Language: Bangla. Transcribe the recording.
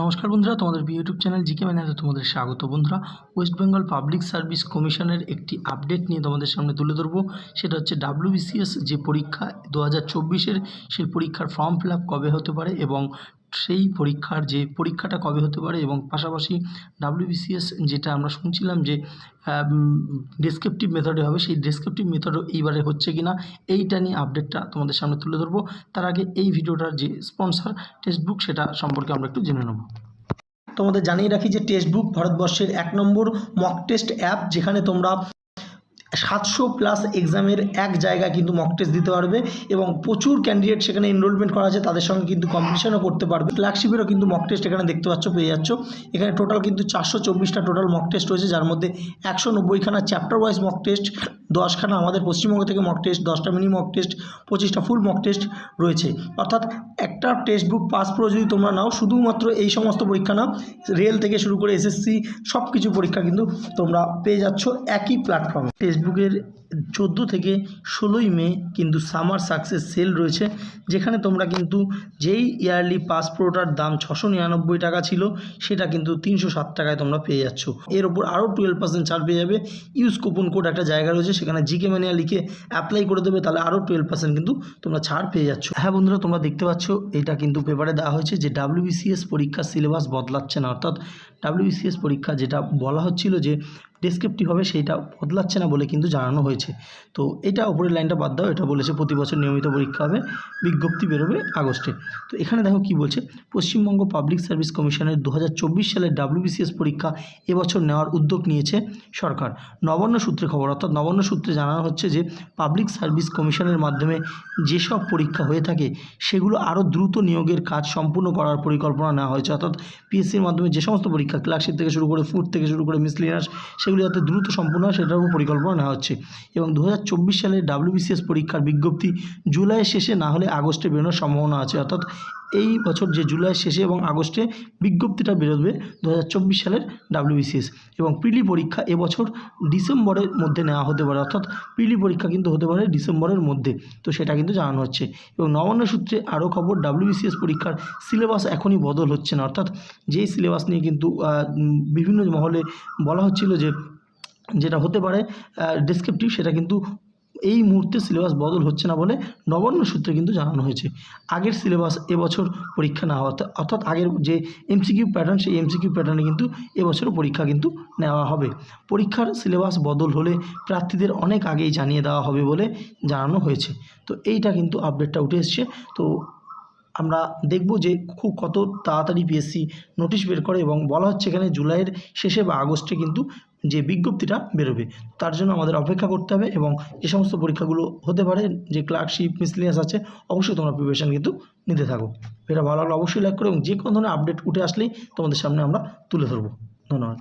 নমস্কার বন্ধুরা, তোমাদের ইউটিউব চ্যানেল জিকে ম্যানেজে তোমাদের স্বাগত বন্ধুরা। ওয়েস্ট বেঙ্গল পাবলিক সার্ভিস কমিশনের একটি আপডেট নিয়ে তোমাদের সামনে তুলে ধরবো। সেটা হচ্ছে ডাব্লিউবিসিএস যে পরীক্ষা দু হাজার চব্বিশের, সেই পরীক্ষার ফর্ম ফিল আপ কবে হতে পারে এবং সেই পরীক্ষার যে, পরীক্ষাটা কবে হতে পারে এবং পাশাপাশি ডাব্লিউবিসিএস যেটা আমরা শুনছিলাম যে ডেসক্রিপটিভ মেথডে হবে, সেই ডেসক্রিপটিভ মেথডও এইবারে হচ্ছে কি না এইটা নিয়ে আপডেটটা তোমাদের সামনে তুলে ধরবো। তার আগে এই ভিডিওটার যে স্পন্সর টেক্সটবুক সেটা সম্পর্কে আমরা একটু জেনে নেব। তোমাদের জানিয়ে রাখি যে টেক্সটবুক ভারতবর্ষের এক নম্বর মক টেস্ট অ্যাপ যেখানে তোমরা সাতশো প্লাস এক্সামের এক জায়গায় কিন্তু মক টেস্ট দিতে পারবে এবং প্রচুর ক্যান্ডিডেট সেখানে এনরোলমেন্ট করা আছে, তাদের সঙ্গে কিন্তু কম্পিটিশনও করতে পারবে। ফ্ল্যাগশিপেরও কিন্তু মক টেস্ট এখানে দেখতে পাচ্ছ, পেয়ে যাচ্ছ। এখানে টোটাল কিন্তু চারশো চব্বিশটা টোটাল মক টেস্ট রয়েছে, যার মধ্যে একশো নব্বইখানা চ্যাপ্টার ওয়াইজ মক টেস্ট দশখানা আমাদের পশ্চিমবঙ্গ থেকে মক টেস্ট দশটা মিনি মক টেস্ট পঁচিশটা ফুল মক টেস্ট রয়েছে। অর্থাৎ একটা টেক্সট বুক পাস প্রো যদি তোমরা নাও, শুধুমাত্র এই সমস্ত পরীক্ষা নাও রেল থেকে শুরু করে এসএসসি সব কিছু পরীক্ষা কিন্তু তোমরা পেয়ে যাচ্ছ একই প্ল্যাটফর্মে টেক্সটবুকের চোদ্দ থেকে ষোলোই মে কিন্তু সামার সাকসেস সেল রয়েছে, যেখানে তোমরা কিন্তু যেই ইয়ারলি পাস প্রোটার দাম ছশো নিরানব্বই টাকা ছিল, সেটা কিন্তু তিনশো সাত টাকায় তোমরা পেয়ে যাচ্ছ। এর ওপর আরও টুয়েলভ পার্সেন্ট ছাড় পেয়ে যাবে। ইউজ কুপন কোড একটা জায়গা রয়েছে সেখানে জিকে ম্যানিয়া লিখে অ্যাপ্লাই করে দেবে, তাহলে আরও টুয়েলভ পার্সেন্ট কিন্তু তোমরা ছাড় পেয়ে যাচ্ছ। হ্যাঁ বন্ধুরা, তোমরা দেখতে পাচ্ছ, এটা কিন্তু পেপারে দেওয়া হয়েছে যে ডাব্লিউবিসিএস পরীক্ষার সিলেবাস বদলাচ্ছে না। অর্থাৎ ডাব্লিউবিসিএস পরীক্ষা যেটা বলা হচ্ছিল যে ডেসক্রিপটিভ হবে সেইটা বদলাচ্ছে না বলে কিন্তু জানানো হয়েছে। তো এটা উপরের লাইনটা বাদ দাও, এটা বলেছে প্রতি বছর নিয়মিত পরীক্ষা হবে, বিজ্ঞপ্তি বেরোবে আগস্টে। তো এখানে দেখো কি বলছে, পশ্চিমবঙ্গ পাবলিক সার্ভিস কমিশনের দু হাজার চব্বিশ সালের ডাব্লিউবিসিএস পরীক্ষা এবছর নেওয়ার উদ্যোগ নিয়েছে সরকার। নবান্ন সূত্রে খবর, অর্থাৎ নবান্ন সূত্রে জানানো হচ্ছে যে পাবলিক সার্ভিস কমিশনের মাধ্যমে যেসব পরীক্ষা হয়ে থাকে, সেগুলো আরও দ্রুত নিয়োগের কাজ সম্পূর্ণ করার পরিকল্পনা নেওয়া হয়েছে। অর্থাৎ পিএসসির মাধ্যমে যে সমস্ত পরীক্ষা ক্লার্কশিপ থেকে শুরু করে ফুড থেকে শুরু করে মিসলিনাস সেগুলি যাতে দ্রুত সম্পূর্ণ হয়, সেটার উপর পরিকল্পনা নেওয়া হচ্ছে। এবং দু হাজার চব্বিশ সালে ডাব্লিউবিসিএস পরীক্ষার বিজ্ঞপ্তি জুলাইয়ের শেষে না হলে আগস্টে বেরোনোর সম্ভাবনা আছে। অর্থাৎ এই বছর যে জুলাইয়ের শেষে এবং আগস্টে বিজ্ঞপ্তিটা বেরোবে দু সালের ডাব্লিউবিসিএস এবং পিলি পরীক্ষা এবছর ডিসেম্বরের মধ্যে নেওয়া হতে পারে, অর্থাৎ পিলি পরীক্ষা কিন্তু হতে পারে ডিসেম্বরের মধ্যে। তো সেটা কিন্তু জানানো হচ্ছে। এবং নবান্ন সূত্রে আরও খবর ডাব্লিউবিসিএস পরীক্ষার সিলেবাস এখনই বদল হচ্ছে না, অর্থাৎ যেই সিলেবাস নিয়ে কিন্তু বিভিন্ন মহলে বলা হচ্ছিল যে, যেটা হতে পারে ডেসক্রিপটিভ সেটা কিন্তু এই মুহূর্তে সিলেবাস বদল হচ্ছে না বলে নবান্ন সূত্রে কিন্তু জানানো হয়েছে। আগের সিলেবাস এবছর পরীক্ষা না হওয়াতে অর্থাৎ আগের যে এমসিকিউ প্যাটার্ন সেই এমসিকিউ প্যাটার্নে কিন্তু এবছরও পরীক্ষা কিন্তু নেওয়া হবে। পরীক্ষার সিলেবাস বদল হলে প্রার্থীদের অনেক আগেই জানিয়ে দেওয়া হবে বলে জানানো হয়েছে। তো এইটা কিন্তু আপডেটটা উঠে এসছে। তো আমরা দেখব যে খুব কত তাড়াতাড়ি পিএসসি নোটিশ বের করে এবং বলা হচ্ছে এখানে জুলাইয়ের শেষে বা আগস্টে কিন্তু যে বিজ্ঞপ্তিটা বেরোবে। তার জন্য আমাদের অপেক্ষা করতে হবে এবং যে সমস্ত পরীক্ষাগুলো হতে পারে, যে ক্লার্কশিপ মিসলিনিয়াস আছে, অবশ্যই তোমরা প্রিপারেশান কিন্তু নিতে থাকো। এটা ভালো লাগলে অবশ্যই লাইক করো এবং যে কোনো ধরনের আপডেট উঠে আসলেই তোমাদের সামনে আমরা তুলে ধরবো। ধন্যবাদ।